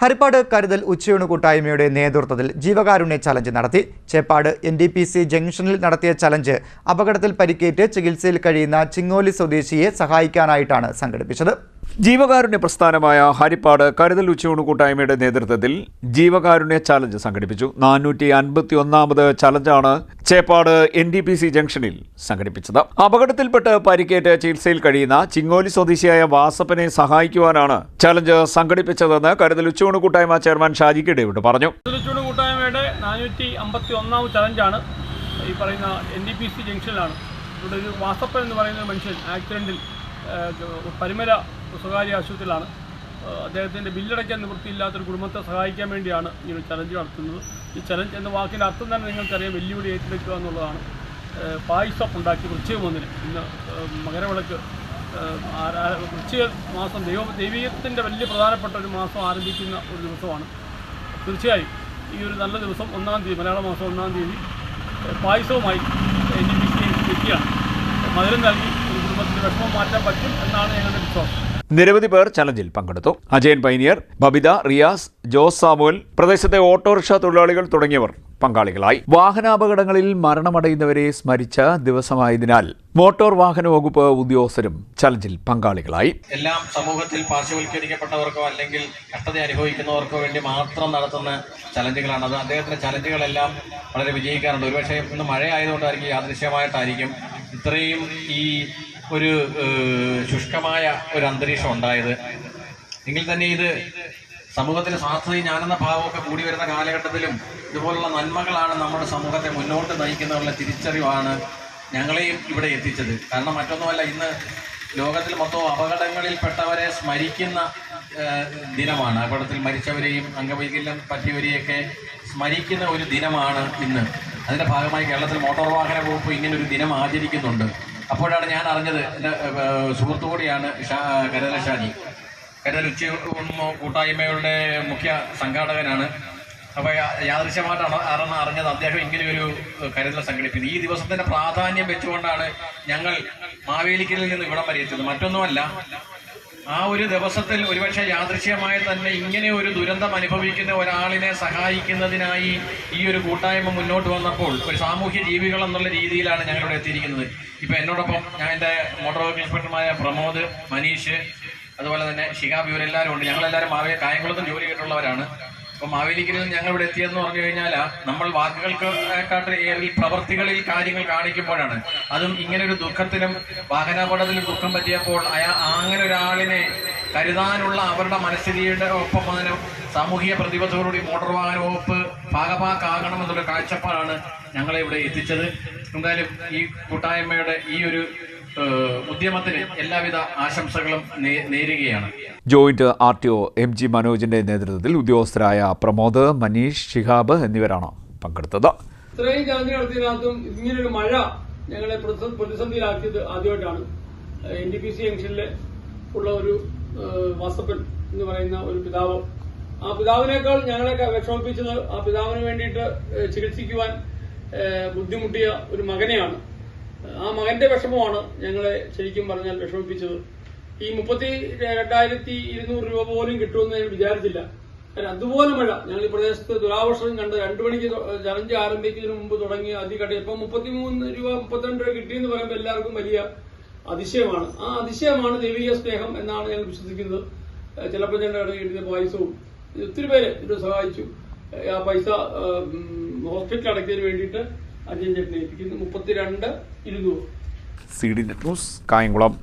ഹരിപ്പാട് കരുതൽ ഉച്ചയൂണ് കൂട്ടായ്മയുടെ നേതൃത്വത്തിൽ ജീവകാരുണ്യ ചലഞ്ച് നടത്തി. Cheppad N D P C ജംഗ്ഷനിൽ നടത്തിയ ചലഞ്ച് അപകടത്തിൽ പരിക്കേറ്റ് ചികിത്സയിൽ കഴിയുന്ന ചിങ്ങോലി സ്വദേശിയെ സഹായിക്കാനായിട്ടാണ് സംഘടിപ്പിച്ചത്. ജീവകാരുണ്യ പ്രസ്ഥാനമായ ഹരിപ്പാട് കരുതൽ ഉച്ചയൂണ് കൂട്ടായ്മയുടെ നേതൃത്വത്തിൽ ജീവകാരുണ്യ ചലഞ്ച് സംഘടിപ്പിച്ചു. നാനൂറ്റി അൻപത്തി ഒന്നാമത് ചലഞ്ചാണ് Cheppad N D P C ജംഗ്ഷനിൽ സംഘടിപ്പിച്ചത്. അപകടത്തിൽപ്പെട്ട് പരിക്കേറ്റ് ചികിത്സയിൽ കഴിയുന്ന ചിങ്ങോലി സ്വദേശിയായ വാസപ്പനെ സഹായിക്കുവാനാണ് ചലഞ്ച് സംഘടിപ്പിച്ചതെന്ന് കരുതൽ ഉച്ചയൂണ് കൂട്ടായ്മ ചെയർമാൻ ഷാജി കെ ഡേവിഡ് പറഞ്ഞു. കൂട്ടായ്മയുടെ നാനൂറ്റി അമ്പത്തി ഒന്നാം ചലഞ്ചാണ് ഈ പറയുന്ന എൻ ഡി പി സി ജംഗ്ഷനിലാണ്. ഇവിടെ ഒരു വാസപ്പൻ എന്ന് പറയുന്ന മനുഷ്യൻ ആക്സിഡന്റിൽ പരിമല സ്വകാര്യ ആശുപത്രിയിലാണ്. അദ്ദേഹത്തിന്റെ ബില്ലടയ്ക്കാൻ നിവൃത്തിയില്ലാത്തൊരു കുടുംബത്തെ സഹായിക്കാൻ വേണ്ടിയാണ് ഈ ഒരു ചലഞ്ച് നടത്തുന്നത്. ഈ ചലഞ്ച് എന്ന വാക്കിന്റെ അർത്ഥം തന്നെ നിങ്ങൾക്കറിയാം വെല്ലുവിളി ഏറ്റെടുക്കുക എന്നുള്ളതാണ്. പായസം ഉണ്ടാക്കി വൃശ്ചിക ഒന്നിന് ഇന്ന് മകരവിളക്ക് വൃശ്ചിക മാസം ദൈവ ദൈവീകത്തിന്റെ വലിയ പ്രധാനപ്പെട്ട ഒരു മാസം ആരംഭിക്കുന്ന ഒരു ദിവസമാണ്. തീർച്ചയായും ഈ ഒരു നല്ല ദിവസം ഒന്നാം തീയതി മലയാള മാസം ഒന്നാം തീയതി പായസവുമായി സി എത്തിയാണ് മധുരം നൽകി ഒരു കുടുംബത്തിന്റെ വിഷമം മാറ്റാൻ പറ്റും എന്നാണ് ഞങ്ങളുടെ വിശ്വാസം. നിരവധി പേർ ചലഞ്ചിൽ പങ്കെടുത്തു. അജയൻ പൈനിയർ ബബിത റിയാസ് ജോസ് സാമുവൽ പ്രദേശത്തെ ഓട്ടോറിക്ഷ തൊഴിലാളികൾ തുടങ്ങിയവർ പങ്കാളികളായി. വാഹനാപകടങ്ങളിൽ മരണമടയുന്നവരെ സ്മരിച്ച ദിവസമായതിനാൽ മോട്ടോർ വാഹന വകുപ്പ് ഉദ്യോഗസ്ഥരും ചലഞ്ചിൽ പങ്കാളികളായി. എല്ലാം സമൂഹത്തിൽ പാർശ്വവൽക്കരിക്കപ്പെട്ടവർക്കോ അല്ലെങ്കിൽ കഷ്ടത അനുഭവിക്കുന്നവർക്കോ വേണ്ടി മാത്രം നടത്തുന്ന ചലഞ്ചുകളാണ് അത് അദ്ദേഹത്തിന്റെ ചലഞ്ചുകളെല്ലാം വളരെ വിജയിക്കാറുണ്ട്. ഒരുപക്ഷെ ഇന്ന് മഴ ആയതുകൊണ്ടായിരിക്കും യാദൃശ്യമായിട്ടായിരിക്കും. ഇത്രയും ഈ ഒരു ശുഷ്കമായ ഒരു അന്തരീക്ഷം ഉണ്ടായത്. എങ്കിൽ തന്നെ ഇത് സമൂഹത്തിൽ സ്വാർത്ഥതയും ഞാനെന്ന ഭാവമൊക്കെ കൂടി വരുന്ന കാലഘട്ടത്തിലും ഇതുപോലുള്ള നന്മകളാണ് നമ്മുടെ സമൂഹത്തെ മുന്നോട്ട് നയിക്കുന്നതിനുള്ള തിരിച്ചറിവാണ് ഞങ്ങളെയും ഇവിടെ എത്തിച്ചത്. കാരണം മറ്റൊന്നുമല്ല ഇന്ന് ലോകത്തിൽ മൊത്തം അപകടങ്ങളിൽപ്പെട്ടവരെ സ്മരിക്കുന്ന ദിനമാണ്. അപകടത്തിൽ മരിച്ചവരെയും അംഗവൈകല്യം പറ്റിയവരെയൊക്കെ സ്മരിക്കുന്ന ഒരു ദിനമാണ് ഇന്ന്. അതിന്റെ ഭാഗമായി കേരളത്തിൽ മോട്ടോർ വാഹന വകുപ്പ് ഇങ്ങനൊരു ദിനം ആചരിക്കുന്നുണ്ട്. അപ്പോഴാണ് ഞാൻ അറിഞ്ഞത് എന്റെ സുഹൃത്തു കൂടിയാണ് ഷാ കരല ഷാജി. കരുതൽ ഉച്ച കൂട്ടായ്മയുടെ മുഖ്യ സംഘാടകനാണ്. അപ്പോൾ യാദൃശ്യമായിട്ടാണ് അറിഞ്ഞ അറിഞ്ഞത് അദ്ദേഹം ഇങ്ങനെ ഒരു കരുതൽ സംഘടിപ്പിക്കുന്നത് ഈ ദിവസത്തിന്റെ പ്രാധാന്യം വെച്ചുകൊണ്ടാണ് ഞങ്ങൾ മാവേലിക്കലിൽ നിന്ന് ഇവിടം വരെ എത്തുന്നത് മറ്റൊന്നുമല്ല ആ ഒരു ദിവസത്തിൽ ഒരുപക്ഷെ യാദൃശ്യമായി തന്നെ ഇങ്ങനെ ഒരു ദുരന്തം അനുഭവിക്കുന്ന ഒരാളിനെ സഹായിക്കുന്നതിനായി ഈ ഒരു കൂട്ടായ്മ മുന്നോട്ട് വന്നപ്പോൾ ഒരു സാമൂഹ്യ ജീവികൾ എന്നുള്ള രീതിയിലാണ് ഞങ്ങളിവിടെ എത്തിയിരിക്കുന്നത്. ഇപ്പൊ എന്നോടൊപ്പം ഞാൻ എന്റെ മോട്ടോർ വെഹിക്കിൾ ഇൻസ്പെക്ടറുമായ പ്രമോദ് മനീഷ് അതുപോലെ തന്നെ ഷിഹാബ് ഇവരെല്ലാവരും ഉണ്ട്. ഞങ്ങളെല്ലാവരും മാറിയ കായംകുളത്തും ജോലി ചെയ്തിട്ടുള്ളവരാണ്. അപ്പോൾ മാവേലിക്കലിൽ ഞങ്ങൾ ഇവിടെ എത്തിയെന്ന് പറഞ്ഞു കഴിഞ്ഞാൽ നമ്മൾ വാക്കുകൾക്ക് ഏറിൽ പ്രവർത്തികളിൽ കാര്യങ്ങൾ കാണിക്കുമ്പോഴാണ്. അതും ഇങ്ങനെ ഒരു ദുഃഖത്തിലും വാഹനാപകടത്തിലും ദുഃഖം പറ്റിയപ്പോൾ അയാ അങ്ങനെ ഒരാളിനെ കരുതാനുള്ള അവരുടെ മനസ്ഥിതിയുടെ ഒപ്പം അതിന് സാമൂഹിക പ്രതിബദ്ധതയോടുകൂടി മോട്ടോർ വാഹന വകുപ്പ് ഭാഗഭാക്കാകണം എന്നുള്ള കാഴ്ചപ്പാടാണ് ഞങ്ങളെ ഇവിടെ എത്തിച്ചത്. എന്തായാലും ഈ കൂട്ടായ്മയുടെ ഈ ഒരു ഉദ്യമത്തിന് എല്ലാവിധ ആശംസകളും നേരുകയാണ്. Joint R T O M G മനോജിന്റെ നേതൃത്വത്തിൽ ഉദ്യോഗസ്ഥരായ പ്രമോദ് മനീഷ് ഷിഹാബ് എന്നിവരാണ് പങ്കെടുത്തത്. ഇത്രയും ചാഞ്ചി നടത്തിയതിനകത്തും ഇങ്ങനൊരു മഴ ഞങ്ങളെ പ്രതിസ- പ്രതിസന്ധിയിലാക്കിയത് ആദ്യമായിട്ടാണ്. എൻ ഡി പി സി ജംഗ്ഷനിലെ ഉള്ള ഒരു വാസപ്പൻ എന്ന് പറയുന്ന ഒരു പിതാവ്. ആ പിതാവിനേക്കാൾ ഞങ്ങളെ വിഷമിപ്പിച്ചത് ആ പിതാവിന് വേണ്ടിയിട്ട് ചികിത്സിക്കുവാൻ ബുദ്ധിമുട്ടിയ ഒരു മകനെയാണ്. ആ മകന്റെ വിഷമമാണ് ഞങ്ങളെ ശരിക്കും പറഞ്ഞാൽ വിഷമിപ്പിച്ചത്. ഈ മുപ്പത്തി രണ്ടായിരത്തി ഇരുന്നൂറ് രൂപ പോലും കിട്ടുമെന്ന് ഞാൻ വിചാരിച്ചില്ല. അതുപോലെ മഴ. ഞങ്ങൾ ഈ പ്രദേശത്ത് തുലാവർഷം കണ്ട് രണ്ടു മണിക്ക് ചലഞ്ച് ആരംഭിക്കുന്നതിന് മുമ്പ് തുടങ്ങി അധികട ഇപ്പൊ മുപ്പത്തിമൂന്ന് രൂപ മുപ്പത്തിരണ്ട് രൂപ കിട്ടിയെന്ന് പറയുമ്പോൾ എല്ലാവർക്കും വലിയ അതിശയമാണ്. ആ അതിശയമാണ് ദൈവിക സ്നേഹം എന്നാണ് ഞങ്ങൾ വിശ്വസിക്കുന്നത്. ചിലപ്പോൾ ഞങ്ങളുടെ കിട്ടിയ പൈസവും ഒത്തിരി പേര് ഇത് സഹായിച്ചു. ആ പൈസ ഹോസ്പിറ്റൽ അടയ്ക്കുന്നതിന് വേണ്ടിയിട്ട് അജയൻ ചേട്ടനെ ഏൽപ്പിക്കുന്നു മുപ്പത്തിരണ്ട് ഇരുന്നൂറ് സി ഡി ന്യൂസ് കായംകുളം.